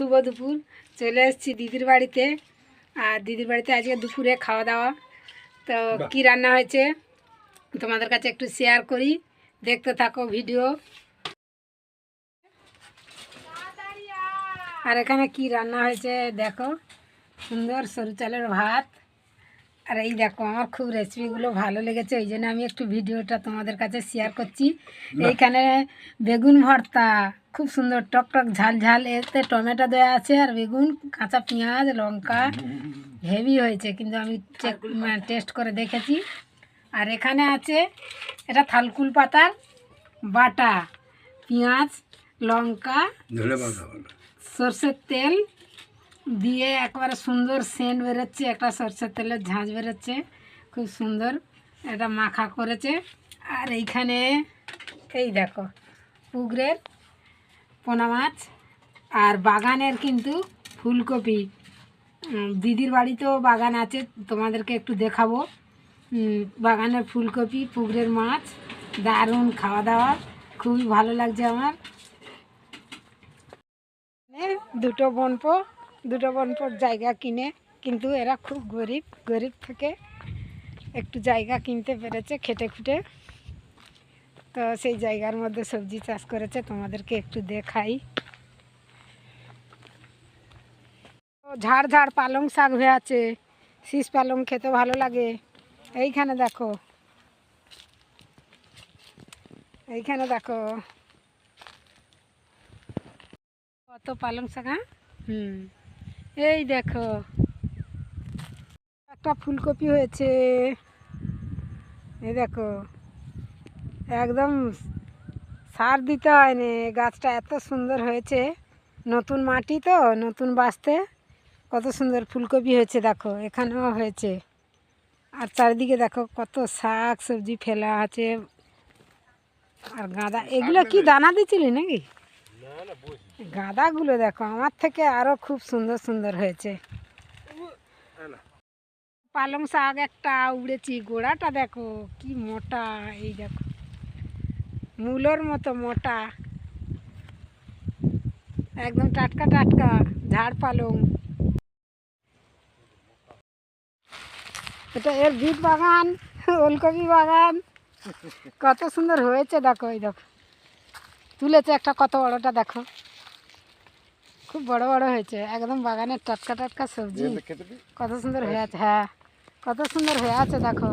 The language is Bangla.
শুভ দুপুর চলে এসেছি দিদির বাড়িতে। আর দিদির বাড়িতে আজকে দুপুরে খাওয়া দাওয়া। তো কি রান্না হয়েছে তোমাদের কাছে একটু শেয়ার করি। দেখতে থাকো ভিডিও আর এখানে কি রান্না হয়েছে দেখো। সুন্দর সরু চালের ভাত। আর এই দেখো আমার খুব রেসিপিগুলো ভালো লেগেছে ওই জন্য আমি একটু ভিডিওটা তোমাদের কাছে শেয়ার করছি। এইখানে বেগুন ভর্তা খুব সুন্দর টক টক ঝাল ঝাল এতে টমেটো দেওয়া আছে আর বেগুন কাঁচা পেঁয়াজ লঙ্কা হেভি হয়েছে কিন্তু আমি চেক টেস্ট করে দেখেছি। আর এখানে আছে এটা থালকুল পাতার বাটা পেঁয়াজ লঙ্কা সর্ষের তেল দিয়ে একবারে সুন্দর সেন্ট বেরোচ্ছে, একটা সর্ষের তেলের ঝাঁঝ বেরোচ্ছে, খুব সুন্দর। এটা মাখা করেছে। আর এইখানে, এই দেখো পুকুরের পোনা মাছ আর বাগানের কিন্তু ফুলকপি। দিদির বাড়িতেও বাগান আছে, তোমাদেরকে একটু দেখাবো। বাগানের ফুলকপি পুকুরের মাছ, দারুণ খাওয়া দাওয়া, খুবই ভালো লাগছে আমার। দুটো বনপো দুটো বনপোর জায়গা কিনে, কিন্তু এরা খুব গরিব গরিব থেকে একটু জায়গা কিনতে পেরেছে খেটে খুটে। তো সেই জায়গার মধ্যে সবজি চাষ করেছে, তোমাদেরকে একটু দেখাই। ঝাড় ঝাড় পালং শাক হয়ে আছে, শীষ পালং খেতে ভালো লাগে। এইখানে দেখো। এইখানে দেখো। কত পালং শাক হ্যাঁ? হুম। এই দেখো। একটা ফুলকপি হয়েছে। এই দেখো। একদম সার দিতে হয়নি গাছটা এত সুন্দর হয়েছে। নতুন মাটি তো নতুন বাঁচতে। কত সুন্দর ফুলকপি হয়েছে দেখো। এখানেও হয়েছে। আর চারিদিকে দেখো কত শাক সবজি ফেলা আছে। আর গাঁদা এগুলো কি দানা দিচ্ছিলি নাকি? গাঁদাগুলো দেখো, আমার থেকে আরও খুব সুন্দর সুন্দর হয়েছে। পালং শাক একটা, উড়েছি, গোড়াটা দেখো, কি মোটা, এই দেখো। মূলোর মতো মোটা। একদম টাটকা টাটকা, ঝাড় পালং। এটা এর বিট বাগান, ওলকপি বাগান। কত সুন্দর হয়েছে দেখো, এই দেখো। তুলেছে একটা কত বড়টা দেখো। খুব বড় বড় হয়েছে একদম বাগানের টাটকা টাটকা সবজি। কত সুন্দর হয়ে আছে হ্যাঁ কত সুন্দর হয়ে আছে দেখো।